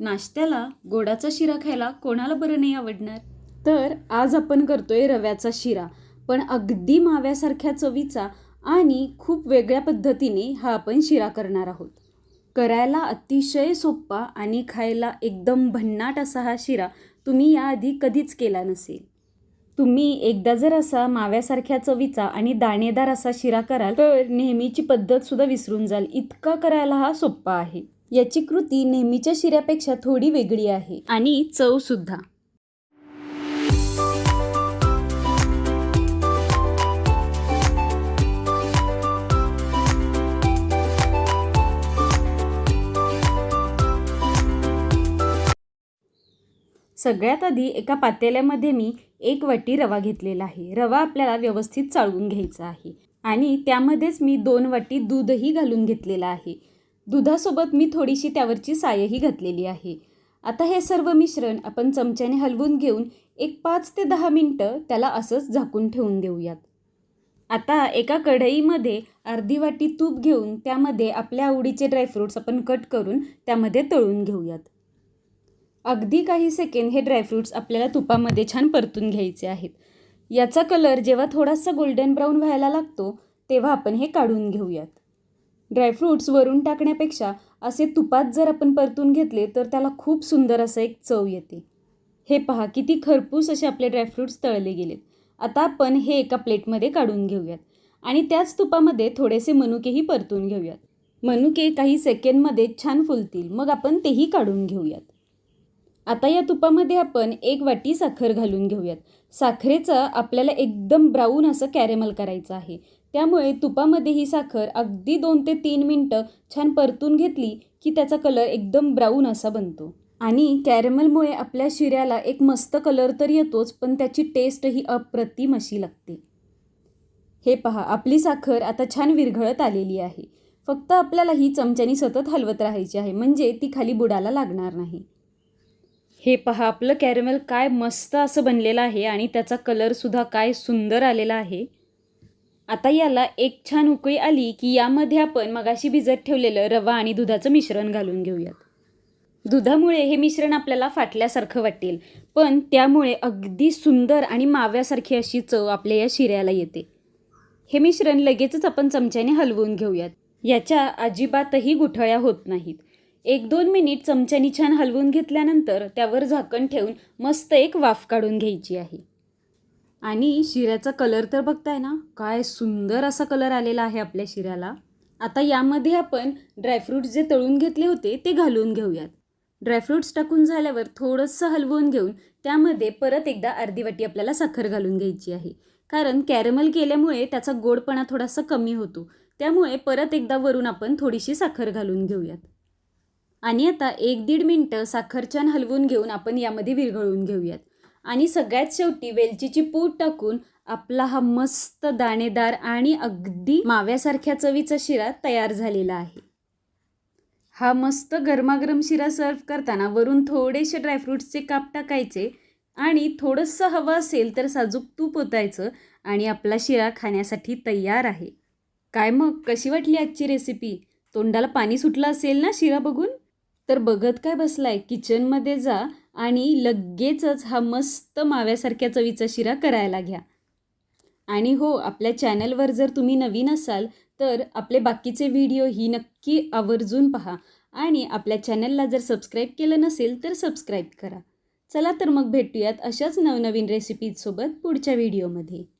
नाश्त्याला गोडाचा शिरा खायला कोणाला बरं नाही आवडणार? तर आज आपण करतोय रव्याचा शिरा. पण अगदी माव्यासारख्या चवीचा आणि खूप वेगळ्या पद्धतीने हा आपण शिरा करणार आहोत. करायला अतिशय सोप्पा आणि खायला एकदम भन्नाट असा हा शिरा तुम्ही याआधी कधीच केला नसेल. तुम्ही एकदा जर असा माव्यासारख्या चवीचा आणि दाणेदार असा शिरा कराल तर नेहमीची पद्धतसुद्धा विसरून जाल. इतका करायला हा सोप्पा आहे. याची कृती नेहमीच्या शिऱ्यापेक्षा थोडी वेगळी आहे. आणि चव सुद्धा. सगळ्यात आधी एका पातेल्यामध्ये मी एक वाटी रवा घेतलेला आहे. रवा आपल्याला व्यवस्थित चाळून घ्यायचा आहे. आणि त्यामध्येच मी दोन वाटी दूधही घालून घेतलेलं आहे. दुधासोबत मी थोडीशी त्यावरची सायही घातलेली आहे. आता हे सर्व मिश्रण आपण चमच्याने हलवून घेऊन एक पाच ते दहा मिनटं त्याला असंच झाकून ठेवून देऊयात. आता एका कढईमध्ये अर्धी वाटी तूप घेऊन त्यामध्ये आपल्या आवडीचे ड्रायफ्रूट्स आपण कट करून त्यामध्ये तळून घेऊयात. अगदी काही सेकंड हे ड्रायफ्रूट्स आपल्याला तुपामध्ये छान परतून घ्यायचे आहेत. याचा कलर जेव्हा थोडासा गोल्डन ब्राऊन व्हायला लागतो तेव्हा आपण हे काढून घेऊयात. ड्रायफ्रूट्स वरून टाकण्यापेक्षा असे तुपात जर आपण परतून घेतले तर त्याला खूप सुंदर असं एक चव येते. हे पहा किती खरपूस असे आपले ड्रायफ्रूट्स तळले गेलेत. आता आपण हे एका प्लेटमध्ये काढून घेऊयात आणि त्याच तुपामध्ये थोडेसे मनुकेही परतून घेऊयात. मनुके काही सेकंडमध्ये छान फुलतील मग आपण तेही काढून घेऊयात. आता या तुपामध्ये आपण एक वाटी साखर घालून घेऊयात. साखरेचं आपल्याला एकदम ब्राऊन असं कॅरेमल करायचं आहे. त्यामुळे तुपामध्ये ही साखर अगदी दोन ते तीन मिनटं छान परतून घेतली की त्याचा कलर एकदम ब्राऊन असा बनतो. आणि कॅरेमलमुळे आपल्या शिऱ्याला एक मस्त कलर तर येतोच पण त्याची टेस्टही अप्रतिम अशी लागते. हे पहा आपली साखर आता छान विरघळत आलेली आहे. फक्त आपल्याला ही चमच्यानी सतत हलवत राहायची आहे म्हणजे ती खाली बुडाला लागणार नाही. हे पहा आपलं कॅरेमल काय मस्त असं बनलेलं आहे आणि त्याचा कलरसुद्धा काय सुंदर आलेला आहे. आता याला एक छान उकळी आली की यामध्ये आपण मगाशी भिजत ठेवलेलं रवा आणि दुधाचं मिश्रण घालून घेऊयात. दुधामुळे हे मिश्रण आपल्याला फाटल्यासारखं वाटेल पण त्यामुळे अगदी सुंदर आणि माव्यासारखी अशी चव आपल्या या शिऱ्याला येते. हे मिश्रण लगेचच आपण चमच्याने हलवून घेऊयात. याच्या अजिबातही गुठळ्या होत नाहीत. एक दोन मिनिट चमच्यानी छान हलवून घेतल्यानंतर त्यावर झाकण ठेवून मस्त एक वाफ काढून घ्यायची आहे. आणि शिऱ्याचा कलर तर बघताय ना काय सुंदर असा कलर आलेला आहे आपल्या शिऱ्याला. आता यामध्ये आपण ड्रायफ्रूट्स जे तळून घेतले होते ते घालून घेऊयात. ड्रायफ्रूट्स टाकून झाल्यावर थोडंसं हलवून घेऊन त्यामध्ये परत एकदा अर्धी वाटी आपल्याला साखर घालून घ्यायची आहे. कारण कॅरमल केल्यामुळे त्याचा गोडपणा थोडासा कमी होतो. त्यामुळे परत एकदा वरून आपण थोडीशी साखर घालून घेऊयात. आणि आता एक दीड मिनटं साखर छान हलवून घेऊन आपण यामध्ये विरघळून घेऊयात. आणि सगळ्यात शेवटी वेलचीची पूड टाकून आपला हा मस्त दाणेदार आणि अगदी माव्यासारख्या चवीचा शिरा तयार झालेला आहे. हा मस्त गरमागरम शिरा सर्व करताना वरून थोडेसे ड्रायफ्रूट्सचे काप टाकायचे आणि थोडंसं हवं असेल तर साजूक तूप ओतायचं आणि आपला शिरा खाण्यासाठी तयार आहे. काय मग? कशी वाटली आजची रेसिपी तोंडाला पाणी सुटलं असेल ना शिरा बघून? तर बघत काय बसलाय? किचनमध्ये जा आणि लगेचच हा मस्त माव्यासारख्या चवीचा शिरा करायला घ्या. आणि हो आपल्या चॅनलवर जर तुम्ही नवीन असाल तर आपले बाकीचे व्हिडिओ ही नक्की आवर्जून पहा. आणि आपल्या चॅनलला जर सबस्क्राईब केलं नसेल तर सबस्क्राईब करा. चला तर मग भेटूयात अशाच नवनवीन रेसिपीजसोबत पुढच्या व्हिडिओमध्ये.